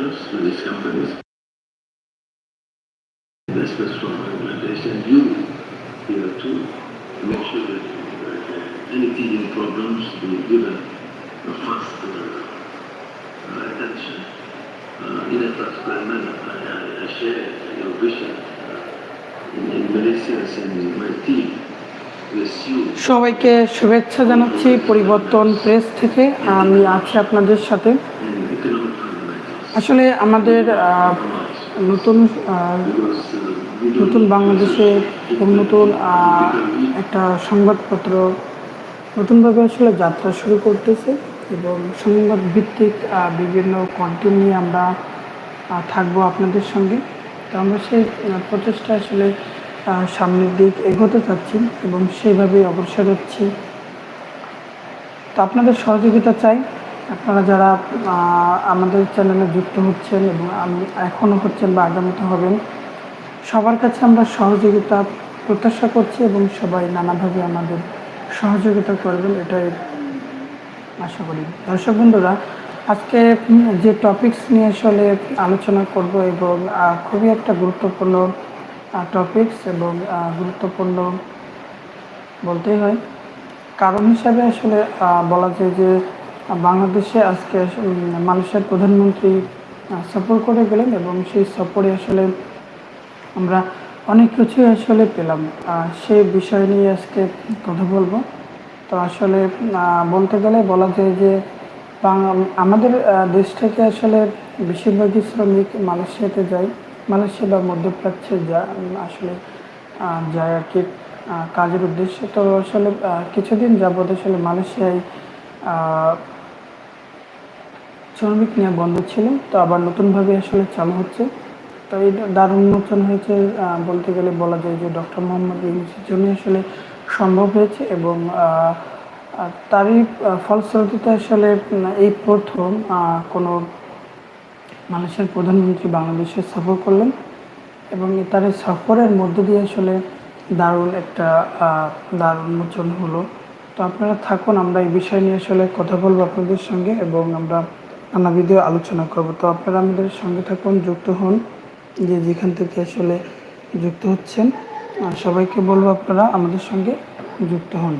contractors to these companies. Investments from Bangladesh and you here to make sure that uh, any teething problems be given a fast uh, uh, attention uh, in a transparent manner. I, I, I share your vision uh, in, in Malaysia and my team. সবাইকে শুভেচ্ছা জানাচ্ছি পরিবর্তন press থেকে আমি আছি আপনাদের সাথে. আসলে আমাদের নতুন নতুন বাংলাদেশে নতুন একটা সংবাদপত্র নতুনভাবে আসলে যাত্রা শুরু করতেছে এবং সংবাদ ভিত্তিক বিভিন্ন কন্টেন্ট নিয়ে আমরা থাকব আপনাদের সঙ্গে। তো আমরা সেই প্রচেষ্টা আসলে সামনের দিক এগোতে চাচ্ছি এবং সেইভাবেই অগ্রসর হচ্ছি। তো আপনাদের সহযোগিতা চাই। আপনারা যারা আমাদের চ্যানেলে যুক্ত হচ্ছেন এবং এখনও হচ্ছেন বা আগামীতে হবেন, সবার কাছে আমরা সহযোগিতা প্রত্যাশা করছি এবং সবাই নানাভাবে আমাদের সহযোগিতা করবেন, এটাই আশা করি। দর্শক বন্ধুরা, আজকে যে টপিকস নিয়ে আসলে আলোচনা করব এবং খুবই একটা গুরুত্বপূর্ণ টপিকস এবং গুরুত্বপূর্ণ বলতেই হয়। কারণ হিসাবে আসলে বলা যায় যে বাংলাদেশে আজকে মালয়েশিয়ার প্রধানমন্ত্রী সফর করে গেলেন এবং সেই সফরে আসলে আমরা অনেক কিছুই আসলে পেলাম। সেই বিষয় নিয়ে আজকে কথা বলব। তো আসলে বলতে গেলে বলা যায় যে আমাদের দেশ থেকে আসলে বেশিরভাগই শ্রমিক মালয়েশিয়াতে যায়। মালয়েশিয়া বা মধ্যপ্রাচ্যে যা, আসলে যায় আর কি। কাজের উদ্দেশ্যে তো আসলে কিছুদিন যাবৎ আসলে মালয়েশিয়ায় শ্রমিক নিয়ে বন্ধ ছিল, তো আবার নতুনভাবে আসলে চালু হচ্ছে। তো এই দারুণ উন্মোচন হয়েছে বলতে গেলে বলা যায় যে ডক্টর মোহাম্মদ ইউনুসের জন্য আসলে সম্ভব হয়েছে এবং তারই ফলশ্রুতিতে আসলে এই প্রথম কোনো মানুষের প্রধানমন্ত্রী বাংলাদেশে সফর করলেন এবং তার এই সফরের মধ্য দিয়ে আসলে দারুণ একটা দারুণ উন্মোচন হলো। তো আপনারা থাকুন, আমরা এই বিষয় নিয়ে আসলে কথা বলব আপনাদের সঙ্গে এবং আমরা নানা ভিডিও আলোচনা করব। তো আপনারা আমাদের সঙ্গে থাকুন, যুক্ত হন, যে যেখান থেকে আসলে যুক্ত হচ্ছেন। সবাইকে বলব আপনারা আমাদের সঙ্গে যুক্ত হন।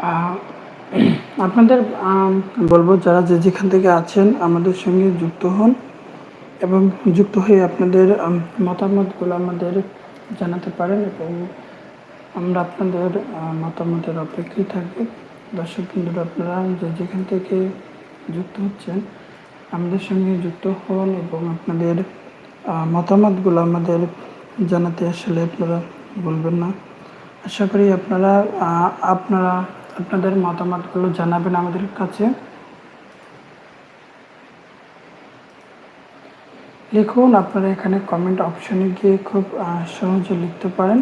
আপনাদের বলব যারা যে যেখান থেকে আছেন আমাদের সঙ্গে যুক্ত হন এবং যুক্ত হয়ে আপনাদের মতামতগুলো আমাদের জানাতে পারেন এবং আমরা আপনাদের মতামতের অপেক্ষায় থাকব। দর্শক কিন্তু আপনারা যে যেখান থেকে যুক্ত হচ্ছেন, আমাদের সঙ্গে যুক্ত হন এবং আপনাদের মতামতগুলো আমাদের জানাতে আসলে আপনারা বলবেন না। আশা করি আপনারা আপনারা আপনাদের মতামতগুলো জানাবেন আমাদের কাছে। লিখুন, আপনারা এখানে কমেন্ট অপশনে গিয়ে খুব সহজে লিখতে পারেন।